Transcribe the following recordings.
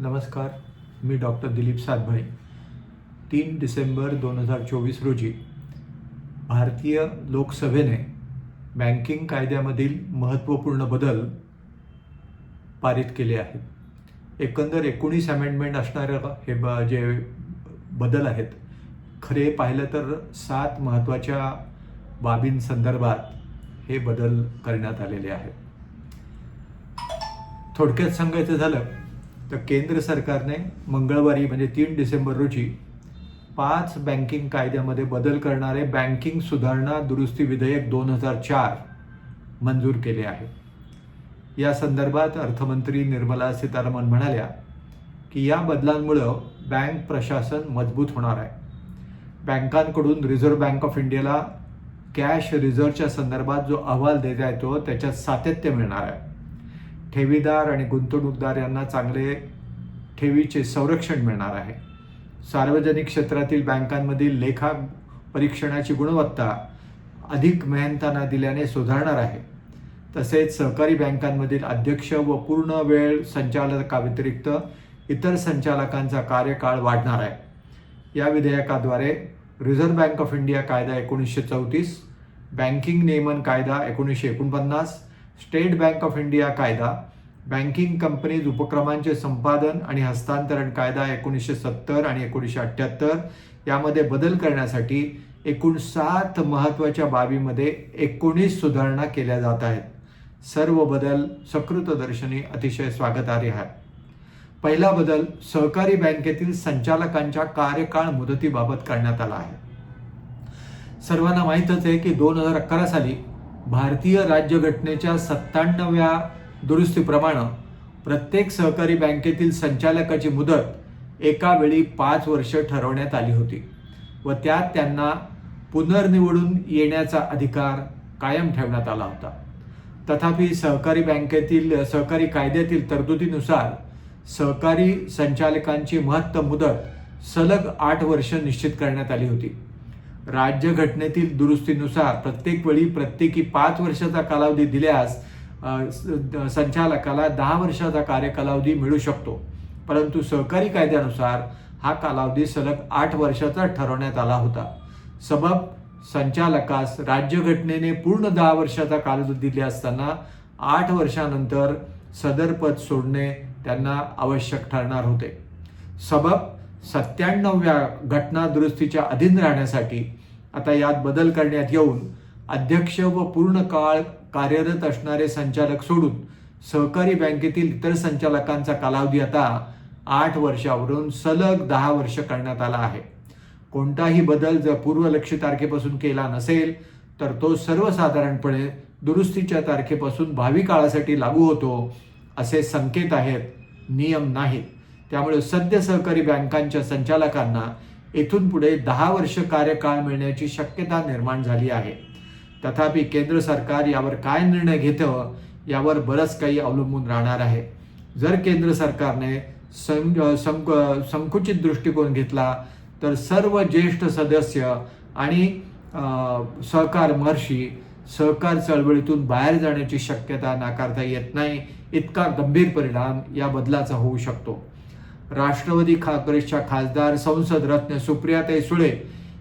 नमस्कार मी डॉक्टर दिलीप सातभाई. तीन डिसेंबर दोन हजार चोवीस रोजी भारतीय लोकसभेने बँकिंग कायद्यामधील महत्त्वपूर्ण बदल पारित केले आहेत. एकंदर एकोणीस अमेंडमेंट असणारं हे ब जे बदल आहेत खरे पाहिलं तर सात महत्त्वाच्या बाबींसंदर्भात हे बदल करण्यात आलेले आहेत. थोडक्यात सांगायचं झालं तर केंद्र सरकारने मंगळवारी म्हणजे तीन डिसेंबर रोजी पाच बँकिंग कायद्यामध्ये बदल करणारे बँकिंग सुधारणा दुरुस्ती विधेयक दोन हजार चार मंजूर केले आहे. या संदर्भात अर्थमंत्री निर्मला सीतारामन म्हणाल्या की या बदलांमुळं बँक प्रशासन मजबूत होणार आहे. बँकांकडून रिझर्व्ह बँक ऑफ इंडियाला कॅश रिझर्व्हच्या संदर्भात जो अहवाल देता येतो त्याच्यात सातत्य मिळणार आहे. ठेवीदार आणि गुंतवणूकदार यांना चांगले ठेवीचे संरक्षण मिळणार आहे. सार्वजनिक क्षेत्रातील बँकांमधील लेखा परीक्षणाची गुणवत्ता अधिक मेहनताना दिल्याने सुधारणार आहे. तसेच सहकारी बँकांमधील अध्यक्ष व पूर्ण वेळ संचालकाव्यतिरिक्त इतर संचालकांचा कार्यकाळ वाढणार आहे. या विधेयकाद्वारे रिझर्व्ह बँक ऑफ इंडिया कायदा एकोणीसशे चौतीस बँकिंग नियमन कायदा एकोणीसशे एकोणपन्नास स्टेट बँक ऑफ इंडिया कायदा बँकिंग कंपनीज उपक्रमांचे संपादन आणि हस्तांतरण कायदा एकोणीसशे सत्तर आणि एकोणीसशे अठ्ठ्याहत्तर यामध्ये बदल करण्यासाठी एकूण सात महत्त्वाच्या बाबीमध्ये एकोणीस सुधारणा केल्या जात आहेत. सर्व बदल सकृतदर्शनी अतिशय स्वागतार्ह आहे पहिला बदल सहकारी बँकेतील संचालकांच्या कार्यकाळ मुदतीबाबत करण्यात आला आहे. सर्वांना माहीतच आहे की दोन हजार अकरा साली भारतीय राज्यघटनेच्या सत्त्याण्णव्या दुरुस्तीप्रमाणे प्रत्येक सहकारी बँकेतील संचालकाची मुदत एका वेळी पाच वर्ष ठरवण्यात आली होती व त्यात त्यांना पुनर्निवडून येण्याचा अधिकार कायम ठेवण्यात आला होता. तथापि सहकारी बँकेतील सहकारी कायद्यातील तरतुदीनुसार सहकारी संचालकांची महत्तम मुदत सलग आठ वर्ष निश्चित करण्यात आली होती. राज्यघटनेतील दुरुस्तीनुसार प्रत्येक वेळी प्रत्येकी पाच वर्षाचा कालावधी दिल्यास संचालकाला दहा वर्षाचा कार्यकालावधी मिळू शकतो. परंतु सहकारी कायद्यानुसार हा कालावधी सलग आठ वर्षाचा ठरवण्यात आला होता. सबब संचालकास राज्यघटनेने पूर्ण दहा वर्षाचा कालावधी दिले असताना आठ वर्षानंतर सदर पद सोडणे त्यांना आवश्यक ठरणार होते. सबब सत्त्याण्णव्या घटना दुरुस्तीच्या अधीन राहण्यासाठी आता यात बदल करण्यात येऊन अध्यक्ष व पूर्ण काळ कार्यरत असणारे संचालक सोडून सहकारी बँकेतील इतर संचालकांचा कालावधी आता आठ वर्षावरून सलग दहा वर्ष करण्यात आला आहे. कोणताही बदल जर पूर्वलक्षी तारखेपासून केला नसेल तर तो सर्वसाधारणपणे दुरुस्तीच्या तारखेपासून भावी काळासाठी लागू होतो असे संकेत आहेत नियम नाहीत. त्यामुळे सद्य सहकारी बँकांच्या संचालकांना येथून पुढे दहा वर्ष कार्यकाळ मिळण्याची शक्यता निर्माण झाली आहे. तथापि केंद्र सरकार यावर काय निर्णय घेतं यावर बरंच काही अवलंबून राहणार आहे. जर केंद्र सरकारने सं संक संकुचित दृष्टिकोन घेतला तर सर्व ज्येष्ठ सदस्य आणि सहकार महर्षी सहकार चळवळीतून बाहेर जाण्याची शक्यता नाकारता येत नाही. इतका गंभीर परिणाम या बदलाचा होऊ शकतो. राष्ट्रवादी काँग्रेसच्या खासदार संसद रत्न सुप्रियाताई सुळे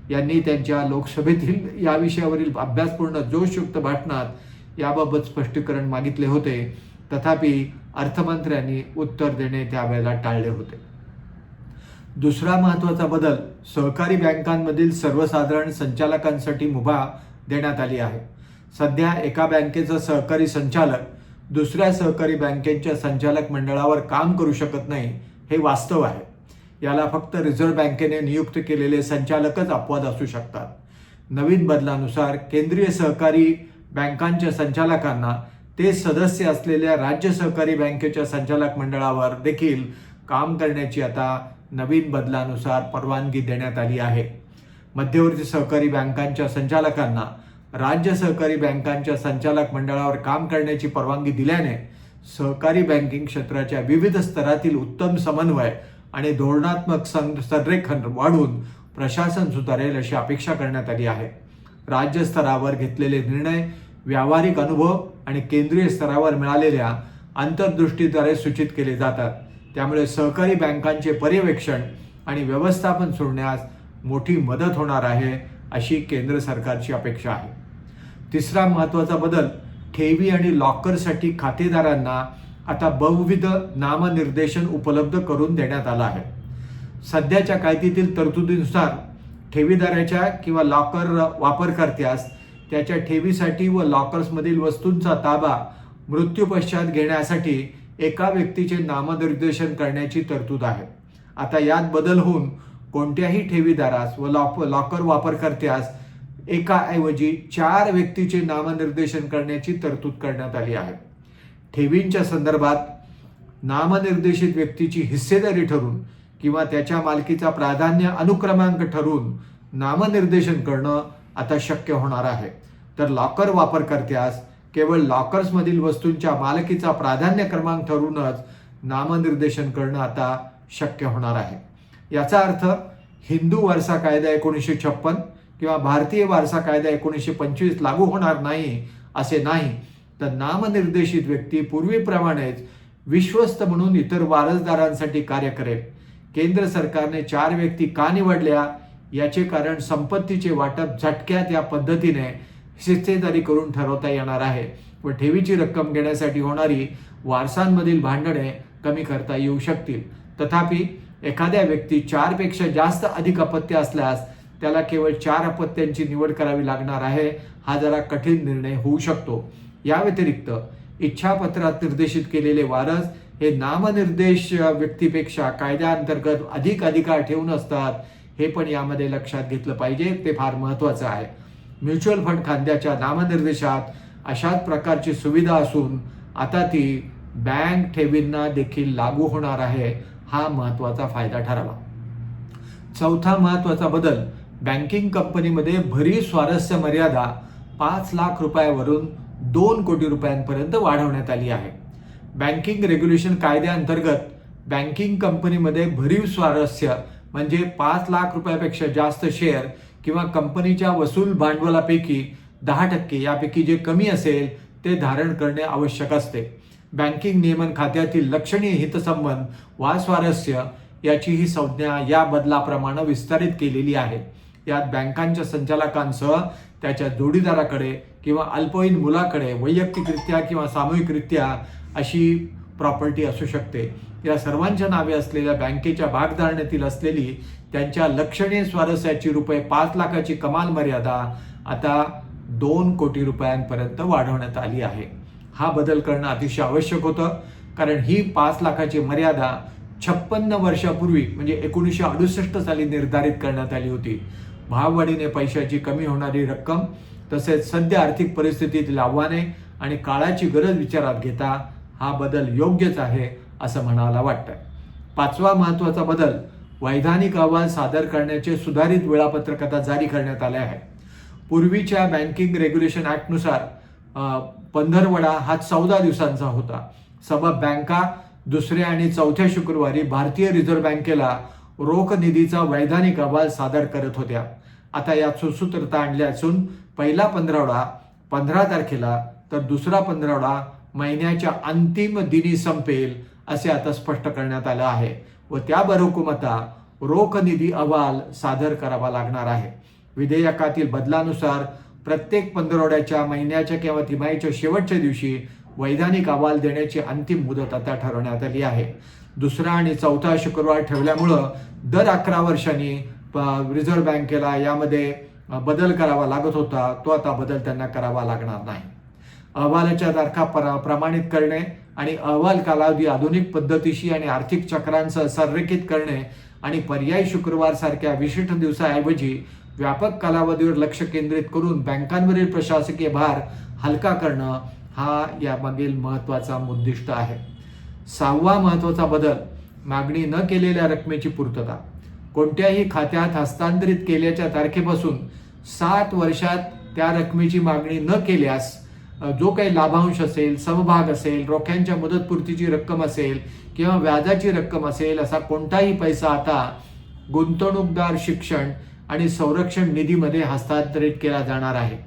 यांनी त्यांच्या लोकसभेतील या विषयावरील अभ्यासपूर्ण जोशयुक्त भाषणात याबाबत स्पष्टीकरण मागितले होते. तथापि अर्थमंत्र्यांनी उत्तर देणे त्यावेळेला टाळले होते. दुसरा महत्त्वाचा बदल सहकारी बँकांमधील सर्वसाधारण संचालकांसाठी मुभा देण्यात आली आहे. सध्या एका बँकेचा सहकारी संचालक दुसऱ्या सहकारी बँकेच्या संचालक मंडळावर काम करू शकत नाही हे वास्तव आहे. याला फक्त रिझर्व्ह बँकेने नियुक्त केलेले संचालकच अपवाद असू शकतात. नवीन बदलानुसार केंद्रीय सहकारी बँकांच्या संचालकांना ते सदस्य असलेल्या राज्य सहकारी बँकेच्या संचालक मंडळावर देखील काम करण्याची आता नवीन बदलानुसार परवानगी देण्यात आली आहे. मध्यवर्ती सहकारी बँकांच्या संचालकांना राज्य सहकारी बँकांच्या संचालक मंडळावर काम करण्याची परवानगी दिल्याने सहकारी बँकिंग क्षेत्राच्या विविध स्तरातील उत्तम समन्वय आणि धोरणात्मक सं संरेखन वाढून प्रशासन सुधारेल अशी अपेक्षा करण्यात आली आहे. राज्य स्तरावर घेतलेले निर्णय व्यावहारिक अनुभव आणि केंद्रीय स्तरावर मिळालेल्या अंतर्दृष्टीद्वारे सूचित केले जातात. त्यामुळे सहकारी बँकांचे पर्यवेक्षण आणि व्यवस्थापन सोडण्यास मोठी मदत होणार आहे अशी केंद्र सरकारची अपेक्षा आहे. तिसरा महत्त्वाचा बदल ठेवी आणि लॉकरसाठी खातेदारांना आता बहुविध नामनिर्देशन उपलब्ध करून देण्यात आलं आहे. सध्याच्या कायद्यातील तरतुदीनुसार ठेवीदाराच्या किंवा लॉकर वापरकर्त्यास त्याच्या ठेवीसाठी व लॉकर्समधील वस्तूंचा ताबा मृत्यूपश्चात घेण्यासाठी एका व्यक्तीचे नामनिर्देशन करण्याची तरतूद आहे. आता यात बदल होऊन कोणत्याही ठेवीदारास व लॉक लॉकर वापरकर्त्यास एकाऐवजी चार व्यक्तीचे नामनिर्देशन करण्याची तरतूद करण्यात आली आहे. ठेवींच्या संदर्भात नामनिर्देशित व्यक्तीची हिस्सेदारी ठरून किंवा त्याच्या मालकीचा प्राधान्य अनुक्रमांक ठरवून नामनिर्देशन करणं आता शक्य होणार आहे. तर लॉकर वापरकर्त्यास केवळ लॉकर्समधील वस्तूंच्या मालकीचा प्राधान्य क्रमांक ठरूनच नामनिर्देशन करणं आता शक्य होणार आहे. याचा अर्थ हिंदू वारसा कायदा एकोणीसशे छप्पन किंवा भारतीय वारसा कायदा एकोणीसशे पंचवीस लागू होणार नाही असे नाही तर नामनिर्देशित व्यक्ती पूर्वीप्रमाणेच विश्वस्त म्हणून इतर वारसदारांसाठी कार्य करेल. केंद्र सरकारने चार व्यक्ती का निवडल्या? याचे कारण संपत्तीचे वाटप झटक्यात या पद्धतीने हिस्सेदारी करून ठरवता येणार आहे व ठेवीची रक्कम घेण्यासाठी होणारी वारसांमधील भांडणे कमी करता येऊ शकतील. तथापि एखाद्या व्यक्ती चारपेक्षा जास्त अधिक अपत्य असल्यास त्याला केवळ चार अपत्यांची निवड करावी लागणार आहे हा जरा कठीण निर्णय होऊ शकतो. या व्यतिरिक्त इच्छापत्रात निर्देशित केलेले वारस हे नामनिर्देश व्यक्तीपेक्षा कायद्याअंतर्गत अधिक अधिकार ठेवून असतात हे पण यामध्ये लक्षात घेतलं पाहिजे ते फार महत्त्वाचं आहे. म्युच्युअल फंड खात्याच्या नामनिर्देशात अशाच प्रकारची सुविधा असून आता ती बँक ठेवींना देखील लागू होणार आहे हा महत्त्वाचा फायदा ठरावा. चौथा महत्त्वाचा बदल बँकिंग कंपनीमध्ये भरीव स्वारस्य मर्यादा पाच लाख रुपयावरून दोन कोटी रुपयांपर्यंत वाढवण्यात आली आहे. बँकिंग रेग्युलेशन कायद्याअंतर्गत बँकिंग कंपनीमध्ये भरीव स्वारस्य म्हणजे पाच लाख रुपयापेक्षा जास्त शेअर किंवा कंपनीच्या वसूल भांडवलापैकी दहा टक्के यापैकी जे कमी असेल ते धारण करणे आवश्यक असते. बँकिंग नियमन खात्यातील लक्षणीय हितसंबंध वा स्वारस्य याची ही संज्ञा या बदलाप्रमाणे विस्तारित केलेली आहे. यात बँकांच्या संचालकांसह त्याच्या जोडीदाराकडे किंवा अल्पवयीन मुलाकडे वैयक्तिकरित्या किंवा सामूहिकरित्या अशी प्रॉपर्टी असू शकते. या सर्वांच्या नावे असलेल्या बँकेच्या भागधारणेतील असलेली त्यांच्या लक्षणीय स्वारस्याची रुपये पाच लाखाची कमाल मर्यादा आता दोन कोटी रुपयांपर्यंत वाढवण्यात आली आहे. हा बदल करणं अतिशय आवश्यक होतं कारण ही पाच लाखाची मर्यादा छप्पन्न वर्षापूर्वी म्हणजे एकोणीसशे अडुसष्ट साली निर्धारित करण्यात आली होती. भाववाढीने पैशाची कमी होणारी रक्कम तसेच सध्या आर्थिक परिस्थितीतील आव्हाने आणि काळाची गरज विचारात घेता हा बदल योग्यच आहे असं म्हणायला वाटतं पाचवा महत्त्वाचा बदल वैधानिक अहवाल सादर करण्याचे सुधारित वेळापत्रक आता जारी करण्यात आले आहे. पूर्वीच्या बँकिंग रेग्युलेशन ॲक्टनुसार पंधरवडा हा चौदा दिवसांचा होता. सबब बँका दुसऱ्या आणि चौथ्या शुक्रवारी भारतीय रिझर्व्ह बँकेला रोख निधीचा वैधानिक अहवाल सादर करत होत्या. आता यात सुसूत्रता आणली असून पहिला पंधरावडा पंधरा तारखेला तर दुसरा पंधरावडा महिन्याच्या अंतिम दिनी संपेल असे आता स्पष्ट करण्यात आलं आहे. व त्याबरोबर आता रोख निधी अहवाल सादर करावा लागणार आहे. विधेयकातील बदलानुसार प्रत्येक पंधरवड्याच्या महिन्याच्या किंवा तिमाहीच्या शेवटच्या दिवशी वैधानिक अहवाल देण्याची अंतिम मुदत आता ठरवण्यात आली आहे. दुसरा आणि चौथा शुक्रवार ठेवल्यामुळं दर अकरा वर्षांनी रिझर्व्ह बँकेला यामध्ये बदल करावा लागत होता. तो आता बदल त्यांना करावा लागणार नाही. अहवालाच्या तारखा प्र प्रमाणित करणे आणि अहवाल कालावधी आधुनिक पद्धतीशी आणि आर्थिक चक्रांसह संरेखित करणे आणि पर्यायी शुक्रवार सारख्या विशिष्ट दिवसाऐवजी व्यापक कालावधीवर लक्ष केंद्रित करून बँकांवरील प्रशासकीय भार हलका करणं हा यामागील महत्त्वाचा उद्दिष्ट आहे. सहावा महत्त्वाचा बदल मागणी न केलेल्या रकमेची पूर्तता. कोणत्याही खात्यात हस्तांतरित केल्याच्या तारखेपासून सात वर्षात त्या रकमेची मागणी न केल्यास जो काही लाभांश असेल समभाग असेल रोख्यांच्या मुदतपूर्तीची रक्कम असेल किंवा व्याजाची रक्कम असेल असा कोणताही पैसा आता गुंतवणूकदार शिक्षण आणि संरक्षण निधीमध्ये हस्तांतरित केला जाणार आहे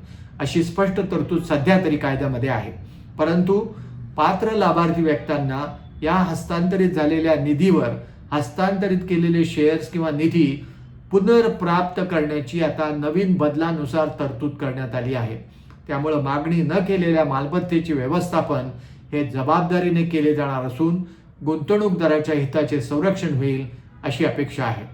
अशी स्पष्ट तरतूद सध्या तरी कायद्यामध्ये आहे. परंतु पात्र लाभार्थी व्यक्तांना या हस्तांतरित झालेल्या निधीवर हस्तांतरित केलेले शेअर्स किंवा निधी पुनर्प्राप्त करण्याची आता नवीन बदलानुसार तरतूद करण्यात आली आहे. त्यामुळं मागणी न केलेल्या मालमत्तेचे व्यवस्थापन हे जबाबदारीने केले जाणार असून गुंतवणूकदाराच्या हिताचे संरक्षण होईल अशी अपेक्षा आहे.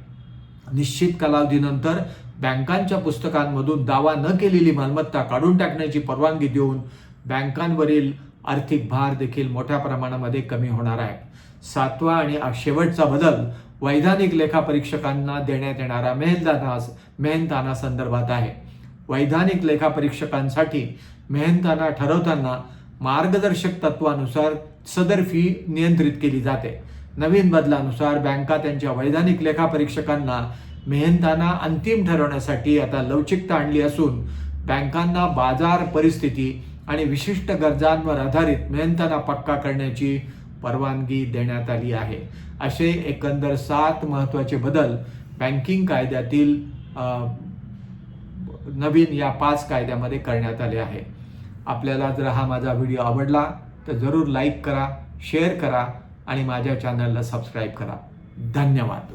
निश्चित कालावधीनंतर बँकांच्या पुस्तकांमधून दावा न केलेली मालमत्ता काढून टाकण्याची परवानगी देऊन बँकांवरील आर्थिक भार देखील मोठ्या प्रमाणामध्ये कमी होणार आहे. सातवा आणि शेवटचा बदल वैधानिक लेखापरीक्षकांना देण्यात येणारा मेहनताना मेहनताना संदर्भात आहे. वैधानिक लेखापरीक्षकांसाठी मेहनताना ठरवताना मार्गदर्शक तत्वानुसार सदर फी नियंत्रित केली जाते. नवीन बदलानुसार बँका त्यांच्या वैधानिक लेखापरीक्षकांना मेहनताना अंतिम ठरवण्यासाठी आता लवचिकता आणली असून बँकांना बाजार परिस्थिती आणि विशिष्ट गरजांवर आधारित मेहनताना पक्का करण्याची परवानगी देण्यात आली आहे. असे एकंदर सात महत्त्वाचे बदल बँकिंग कायद्यातील नवीन या पाच कायद्यामध्ये करण्यात आले आहे. आपल्याला जर हा माझा व्हिडिओ आवडला तर जरूर लाईक करा शेअर करा आणि माझ्या चॅनलला सबस्क्राईब करा. धन्यवाद.